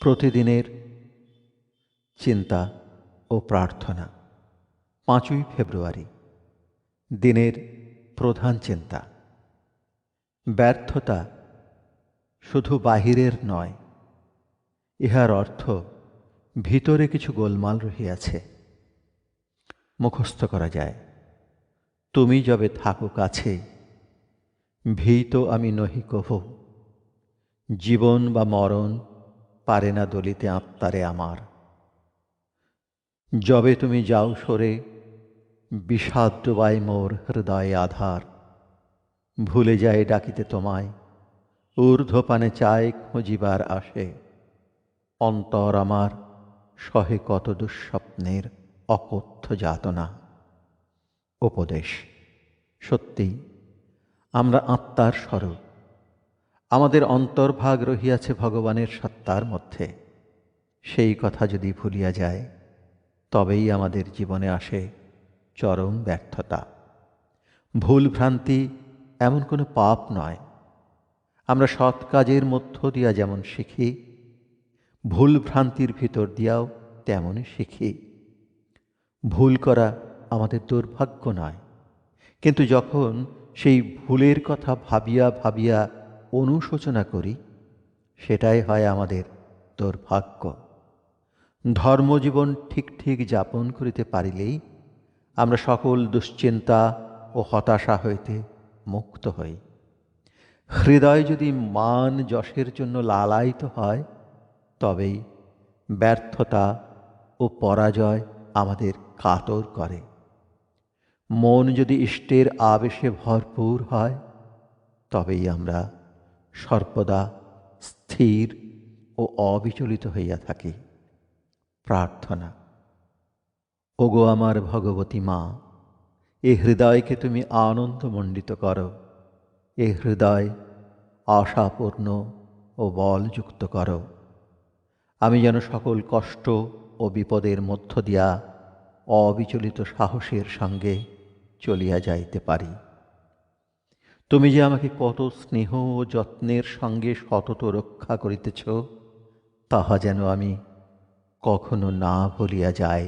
প্রতিদিনের চিন্তা ও প্রার্থনা। পাঁচই ফেব্রুয়ারি, দিনের প্রধান চিন্তা। ব্যর্থতা শুধু বাহিরের নয়, ইহার অর্থ ভিতরে কিছু গোলমাল রহিয়াছে। মুখস্থ করা যায়, তুমি যবে থাকো কাছে ভীত আমি নহি কহু। জীবন বা মরণ পারে না দলিতে আত্মারে আমার। যবে তুমি যাও সরে, বিষাদ ডোবায় মোর হৃদয়ে আধার। ভুলে যায় ডাকিতে তোমায়, ঊর্ধ্বপানে চায় খুঁজিবার আসে। অন্তর আমার সহে কত দুঃস্বপ্নের অকথ্য যাতনা। উপদেশ সত্যি আমরা আত্মার স্বরূপ। আমাদের অন্তর্ভাগ রহিয়াছে ভগবানের সত্তার মধ্যে। সেই কথা যদি ভুলিয়া যায়, তবেই আমাদের জীবনে আসে চরম ব্যর্থতা। ভুল ভ্রান্তি এমন কোনো পাপ নয়। আমরা সৎ কাজের মধ্য দিয়া যেমন শিখি, ভুল ভ্রান্তির ভিতর দিয়াও তেমনই শিখি। ভুল করা আমাদের দুর্ভাগ্য নয়, কিন্তু যখন সেই ভুলের কথা ভাবিয়া ভাবিয়া অনুশোচনা করি, সেটাই হয় আমাদের দুর্ভাগ্য। ধর্মজীবন ঠিক ঠিক যাপন করিতে পারিলেই আমরা সকল দুশ্চিন্তা ও হতাশা হইতে মুক্ত হই। হৃদয় যদি মান যশের জন্য লালায়িত হয়, তবেই ব্যর্থতা ও পরাজয় আমাদের কাতর করে। মন যদি ইষ্টের আবেশে ভরপুর হয়, তবেই আমরা সর্বদা স্থির ও অবিচলিত হইয়া থাকি। প্রার্থনা, ওগো আমার ভগবতী মা, এ হৃদয়কে তুমি আনন্দমণ্ডিত করো। এ হৃদয় আশাপূর্ণ ও বলযুক্ত করো। আমি যেন সকল কষ্ট ও বিপদের মধ্য দিয়া অবিচলিত সাহসের সঙ্গে চলিয়া যাইতে পারি। তুমি যে আমাকে কত স্নেহ ও যত্নের সঙ্গে সতত রক্ষা করিতেছ, তাহা যেন আমি কখনো না ভুলিয়া যায়